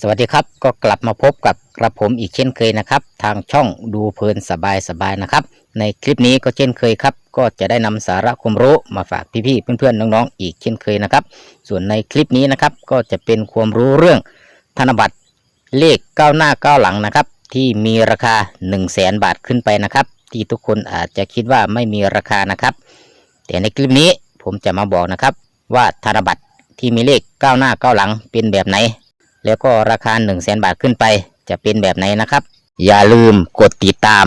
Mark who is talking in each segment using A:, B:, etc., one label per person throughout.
A: สวัสดีครับก็กลับมาพบกับกระผมอีกเช่นเคยนะครับ ทางช่องดูเพลินสบายสบายนะครับ ในคลิปนี้ก็เช่นเคยครับ ก็จะได้นำสาระความรู้มาฝากพี่ๆเพื่อนๆน้องๆอีกเช่นเคยนะครับ ส่วนในคลิปนี้นะครับก็จะเป็นความรู้เรื่องธนบัตรเลขก้าวหน้าก้าวหลังนะครับ ที่มีราคา 1 0 0 0 0แสนบาทขึ้นไปนะครับ ที่ทุกคนอาจจะคิดว่าไม่มีราคานะครับ แต่ในคลิปนี้ผมจะมาบอกนะครับ ว่าธนบัตรที่มีเลขก้าวหน้าก้าวหลังเป็นแบบไหน แล้วก็ราคา1 0 0 0 0แสนบาทขึ้นไป จะเป็นแบบไหนนะครับ อย่าลืมกดติดตาม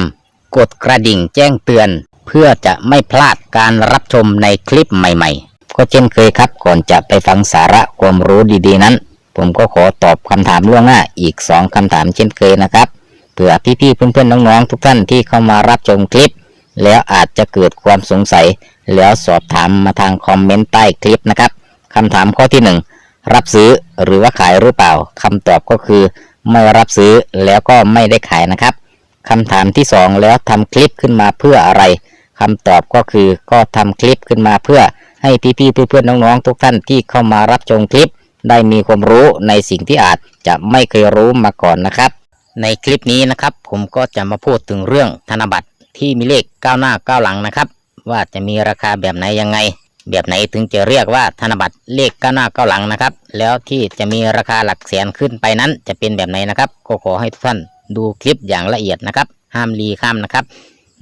A: กดกระดิ่งแจ้งเตือน เพื่อจะไม่พลาดการรับชมในคลิปใหม่ๆ ก็เช่นเคยครับ ก่อนจะไปฟังสาระความรู้ดีๆนั้น ผมก็ขอตอบคำถามล่วงหน้าอีก 2คำถามเช่นเคยนะครับเผื่อพี่ๆเพื่อนๆน้องๆทุกท่านที่เข้ามารับชมคลิป แล้วอาจจะเกิดความสงสัย แล้วสอบถามมาทางคอมเมนต์ใต้คลิปนะครับคำถามข้อที่หนึ่ง รับซื้อหรือว่าขายหรือเปล่าคำตอบก็คือ ไม่รับซื้อแล้วก็ไม่ได้ขายนะครับคำถามที่สองแล้วทำคลิปขึ้นมาเพื่ออะไรคำตอบก็คือก็ทำคลิปขึ้นมาเพื่อให้พี่ๆเพื่อนๆน้องๆทุกท่านที่เข้ามารับชมคลิป ได้มีความรู้ในสิ่งที่อาจจะไม่เคยรู้มาก่อนนะครับ ในคลิปนี้นะครับ ผมก็จะมาพูดถึงเรื่องธนบัตรที่มีเลขก้าวหน้าก้าวหลังนะครับ ว่าจะมีราคาแบบไหนยังไง แบบไหนถึงจะเรียกว่าธนบัตรเลขก้าวหน้าก้าวหลังนะครับ แล้วที่จะมีราคาหลักแสนขึ้นไปนั้น จะเป็นแบบไหนนะครับ ก็ขอให้ทุกท่านดูคลิปอย่างละเอียดนะครับ ห้ามรีข้ามนะครับ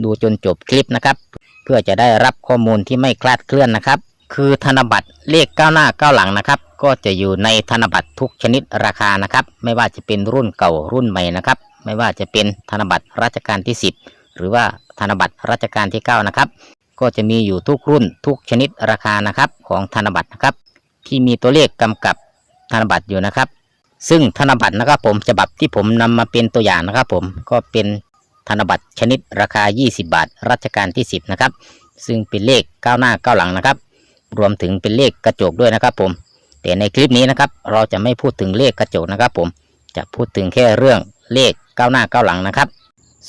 A: ดูจนจบคลิปนะครับ เพื่อจะได้รับข้อมูลที่ไม่คลาดเคลื่อนนะครับ คือธนบัตรเลขก้าวหน้าก้าวหลังนะครับ ก็จะอยู่ในธนบัตรทุกชนิดราคานะครับ ไม่ว่าจะเป็นรุ่นเก่ารุ่นใหม่นะครับ ไม่ว่าจะเป็นธนบัตรรัชกาลที่ 10 หรือว่าธนบัตรรัชกาลที่ 9 นะครับ ก็จะมีอยู่ทุกรุ่นทุกชนิดราคานะครับของธนบัตรนะครับ ที่มีตัวเลขกำกับธนบัตรอยู่นะครับ ซึ่งธนบัตรนะครับผมฉบับที่ผมนำมาเป็นตัวอย่างนะครับผมก็เป็นธนบัตรชนิดราคา 20 บาท รัชกาลที่ 10 นะครับ ซึ่งเป็นเลขก้าวหน้าก้าวหลังนะครับ รวมถึงเป็นเลขกระจกด้วยนะครับผม แต่ในคลิปนี้นะครับ เราจะไม่พูดถึงเลขกระจกนะครับผม จะพูดถึงแค่เรื่องเลขก้าวหน้าก้าวหลังนะครับ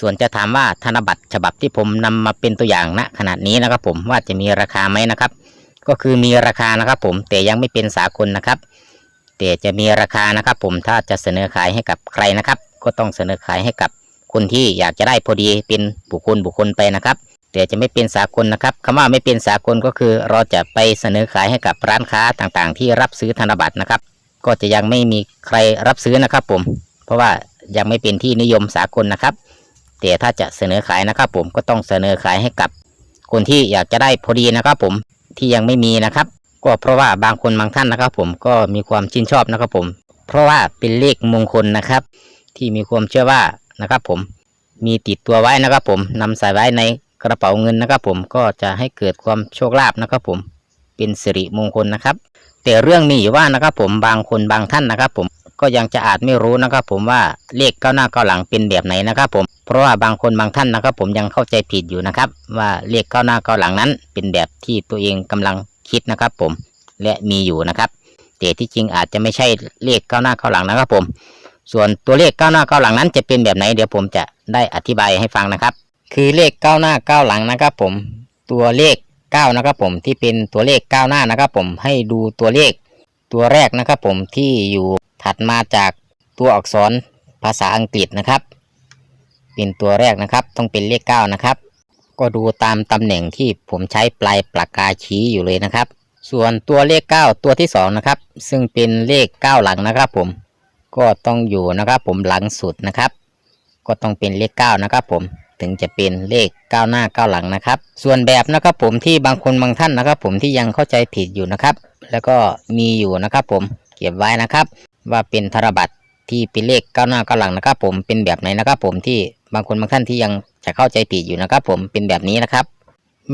A: ส่วนจะถามว่าธนบัตรฉบับที่ผมนำมาเป็นตัวอย่างณขนาดนี้นะครับผมว่าจะมีราคาไหมนะครับ ก็คือมีราคานะครับผมแต่ยังไม่เป็นสากลนะครับ แต่จะมีราคานะครับผมถ้าจะเสนอขายให้กับใครนะครับ ก็ต้องเสนอขายให้กับคนที่อยากจะได้พอดีเป็นบุคคลบุคคลไปนะครับ แต่จะไม่เป็นสากลนะครับคำว่าไม่เป็นสากลก็คือเราจะไปเสนอขายให้กับร้านค้าต่างๆ ที่รับซื้อธนบัตรนะครับ ก็จะยังไม่มีใครรับซื้อนะครับผม เพราะว่ายังไม่เป็นที่นิยมสากลนะครับ แต่ถ้าจะเสนอขายนะครับ ผมก็ต้องเสนอขายให้กับ คนที่อยากจะได้พอดีนะครับ ผมที่ยังไม่มีนะครับ ก็เพราะว่าบางคนบางท่านนะครับ ผมก็มีความชื่นชอบนะครับ ผม เพราะว่าเป็นเลขมงคลนะครับ ที่มีความเชื่อว่านะครับ ผมมีติดตัวไว้นะครับ ผมนำใส่ไว้ในกระเป๋าเงินนะครับ ผมก็จะให้เกิดความโชคลาภนะครับ ผมเป็นสิริมงคลนะครับ แต่เรื่องมีอยู่ว่านะครับ ผมบางคนบางท่านนะครับ ผม ก็ยังจะอาจไม่รู้นะครับ ผมว่าเลขก้าวหน้าก้าวหลังเป็นแบบไหนนะครับผมเพราะว่าบางคนบางท่านนะครับ ผมยังเข้าใจผิดอยู่นะครับ ว่าเลขก้าวหน้าก้าวหลังนั้น เป็นแบบที่ตัวเองกำลังคิดนะครับ ผมและมีอยู่นะครับแต่ที่จริงอาจจะไม่ใช่เลขก้าวหน้าก้าวหลังนะครับ ผม ส่วนตัวเลขก้าวหน้าก้าวหลังนั้นจะเป็นแบบไหนเดี๋ยวผมจะได้อธิบายให้ฟังนะครับ คือเลขก้าวหน้าก้าวหลังนะครับ ผมตัวเลข9นะครับผมที่เป็นตัวเลขก้าวหน้านะครับ ผมให้ดูตัวเลขตัวแรกนะครับ ผมที่อยู่ ถัดมาจากตัวอักษรภาษาอังกฤษนะครับ เป็นตัวแรกนะครับ ต้องเป็นเลข 9 นะครับ ก็ดูตามตำแหน่งที่ผมใช้ปลายปากกาชี้อยู่เลยนะครับ ส่วนตัวเลข 9 ตัวที่ 2 นะครับ ซึ่งเป็นเลข 9 หลังนะครับผม ก็ต้องอยู่นะครับผมหลังสุดนะครับ ก็ต้องเป็นเลข 9 นะครับผมถึงจะเป็นเลขก้าวหน้าก้าวหลังนะครับ ส่วนแบบนะครับผมที่บางคนบางท่านนะครับ ผมที่ยังเข้าใจผิดอยู่นะครับ แล้วก็มีอยู่นะครับผมเก็บไว้นะครับ ว่าเป็นธนบัตรที่เป็นเลขก้าวหน้าก้าวหลังนะครับ ผมเป็นแบบไหนนะครับ ผมที่บางคนบางท่านที่ยังจะเข้าใจผิดอยู่นะครับ ผมเป็นแบบนี้นะครับ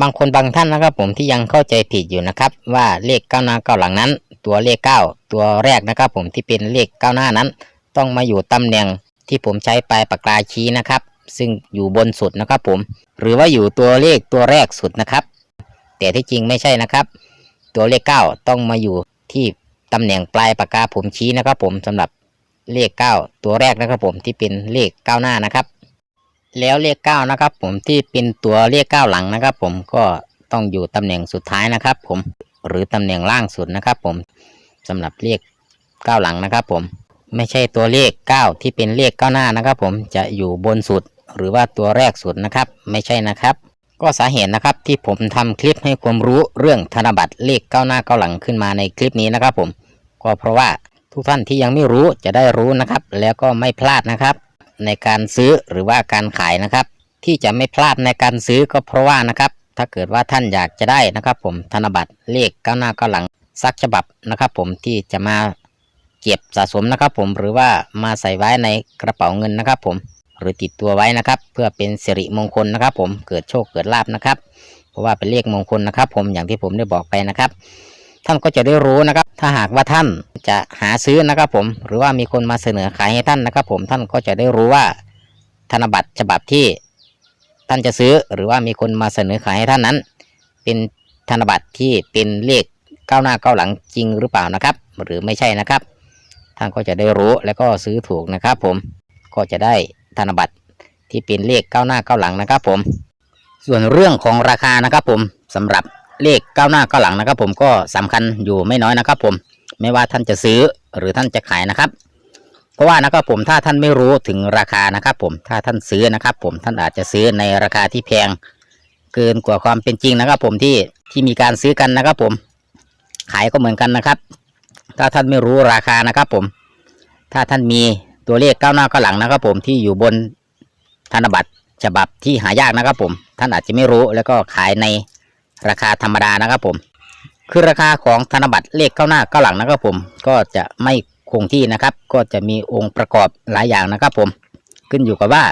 A: บางคนบางท่านนะครับ ผมที่ยังเข้าใจผิดอยู่นะครับ ว่าเลขก้าวหน้าก้าวหลังนั้น ตัวเลข 9 ตัวแรกนะครับ ผมที่เป็นเลขก้าวหน้านั้น ต้องมาอยู่ตำแหน่งที่ผมใช้ปลายปากกาชี้นะครับ ซึ่งอยู่บนสุดนะครับ ผม หรือว่าอยู่ตัวเลขตัวแรกสุดนะครับ แต่ที่จริงไม่ใช่นะครับ ตัวเลข 9 ต้องมาอยู่ที่ ตำแหน่งปลายปากกาผมชี้นะครับ ผมสำหรับเลข 9 ตัวแรกนะครับ ผมที่เป็นเลขก้าหน้านะครับ แล้วเลข9นะครับ ผมที่เป็นตัวเลข9หลังนะครับ ผมก็ต้องอยู่ตำแหน่งสุดท้ายนะครับ ผมหรือตำแหน่งล่างสุดนะครับ ผมสำหรับเลข9หลังนะครับ ผมไม่ใช่ตัวเลข 9 ที่เป็นเลขก้าหน้านะครับ ผมจะอยู่บนสุดหรือว่าตัวแรกสุดนะครับ ไม่ใช่นะครับ ก็สาเหตุนะครับที่ผมทำคลิปให้ความรู้เรื่องธนบัตรเลขก้าวหน้าก้าวหลังขึ้นมาในคลิปนี้นะครับ ผมก็เพราะว่าทุกท่านที่ยังไม่รู้จะได้รู้นะครับ แล้วก็ไม่พลาดนะครับ ในการซื้อหรือว่าการขายนะครับ ที่จะไม่พลาดในการซื้อก็เพราะว่านะครับ ถ้าเกิดว่าท่านอยากจะได้นะครับ ผมธนบัตรเลขก้าวหน้าก้าวหลังสักฉบับนะครับ ผมที่จะมาเก็บสะสมนะครับ ผมหรือว่ามาใส่ไว้ในกระเป๋าเงินนะครับ ผม หรือติดตัวไว้นะครับ เพื่อเป็นสิริมงคลนะครับ ผมเกิดโชคเกิดลาบนะครับ เพราะว่าเป็นเลขมงคลนะครับ ผมอย่างที่ผมได้บอกไปนะครับ ท่านก็จะได้รู้นะครับ ถ้าหากว่าท่านจะหาซื้อนะครับ ผมหรือว่ามีคนมาเสนอขายให้ท่านนะครับ ผมท่านก็จะได้รู้ว่าธนบัตรฉบับที่ท่านจะซื้อหรือว่ามีคนมาเสนอขายให้ท่านนั้น เป็นธนบัตรที่เป็นเลขก้าวหน้าก้าวหลังจริงหรือเปล่านะครับ หรือไม่ใช่นะครับ ท่านก็จะได้รู้แล้วก็ซื้อถูกนะครับ ผมก็จะได้ ธนบัตรที่เป็นเลขก้าวหน้าก้าวหลังนะครับผม ส่วนเรื่องของราคานะครับผมสำหรับเลขก้าวหน้าก้าวหลังนะครับ ผมก็สำคัญอยู่ไม่น้อยนะครับ ผมไม่ว่าท่านจะซื้อหรือท่านจะขายนะครับ เพราะว่านะครับผมถ้าท่านไม่รู้ถึงราคานะครับผมถ้าท่านซื้อนะครับ ผมท่านอาจจะซื้อในราคาที่แพงเกินกว่าความเป็นจริงนะครับ ผมที่ที่มีการซื้อกันนะครับ ผมขายก็เหมือนกันนะครับ ถ้าท่านไม่รู้ราคานะครับ ผม ถ้าท่านมี ตัวเลขก้าวหน้าก้าวหลังนะครับ ผมที่อยู่บนธนบัตรฉบับที่หายากนะครับ ผม ท่านอาจจะไม่รู้แล้วก็ขายในราคาธรรมดานะครับ ผม คือราคาของธนบัตรเลขก้าวหน้าก้าวหลังนะครับ ผม ก็จะไม่คงที่นะครับ ก็จะมีองค์ประกอบหลายอย่างนะครับ ผม ขึ้นอยู่กับว่า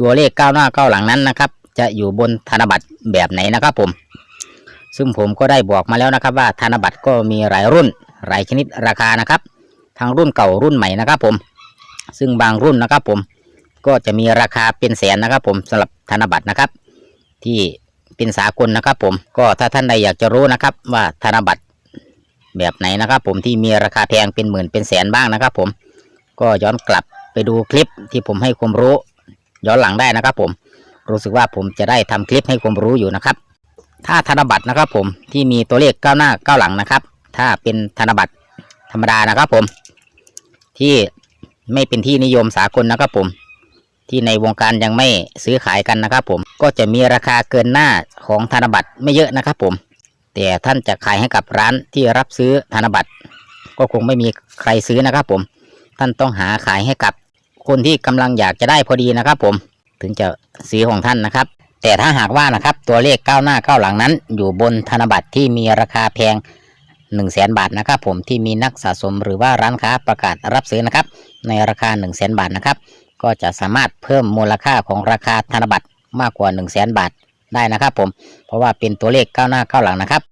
A: ตัวเลขก้าวหน้าก้าวหลังนั้นนะครับ จะอยู่บนธนบัตรแบบไหนนะครับ ผม ซึ่งผมก็ได้บอกมาแล้วนะครับ ว่าธนบัตรก็มีหลายรุ่นหลายชนิดราคานะครับ ทั้งรุ่นเก่ารุ่นใหม่นะครับ ผม ซึ่งบางรุ่นนะครับผมก็จะมีราคาเป็นแสนนะครับผมสำหรับธนบัตรนะครับ ที่เป็นสากลนะครับผมก็ถ้าท่านใดอยากจะรู้นะครับ ว่าธนบัตรแบบไหนนะครับผมที่มีราคาแพงเป็นหมื่นเป็นแสนบ้างนะครับผมก็ย้อนกลับไปดูคลิปที่ผมให้ความรู้ ย้อนหลังได้นะครับผมรู้สึกว่าผมจะได้ทำคลิปให้ความรู้อยู่นะครับ ถ้าธนบัตรนะครับผมที่มีตัวเลขก้าวหน้าก้าวหลังนะครับ ถ้าเป็นธนบัตรธรรมดานะครับผมที่ ไม่เป็นที่นิยมสากลนะครับผม ที่ในวงการยังไม่ซื้อขายกันนะครับผม ก็จะมีราคาเกินหน้าของธนบัตรไม่เยอะนะครับผม แต่ท่านจะขายให้กับร้านที่รับซื้อธนบัตร ก็คงไม่มีใครซื้อนะครับผม ท่านต้องหาขายให้กับคนที่กำลังอยากจะได้พอดีนะครับผม ถึงจะซื้อของท่านนะครับ แต่ถ้าหากว่านะครับตัวเลขก้าวหน้าก้าวหลังนั้น อยู่บนธนบัตรที่มีราคาแพง 1 0 0 0 0แบาทนะครับผมที่มีนักสะสมหรือว่าร้านค้าประกาศรับซื้อนะครับในราคา 1 0 0 0 0แบาทนะครับก็จะสามารถเพิ่มมูลค่าของราคาธนบัตรมากกว่า 1 0 0 0 0แบาทได้นะครับผมเพราะว่าเป็นตัวเลขก้าวหน้าก้าวหลังนะครับ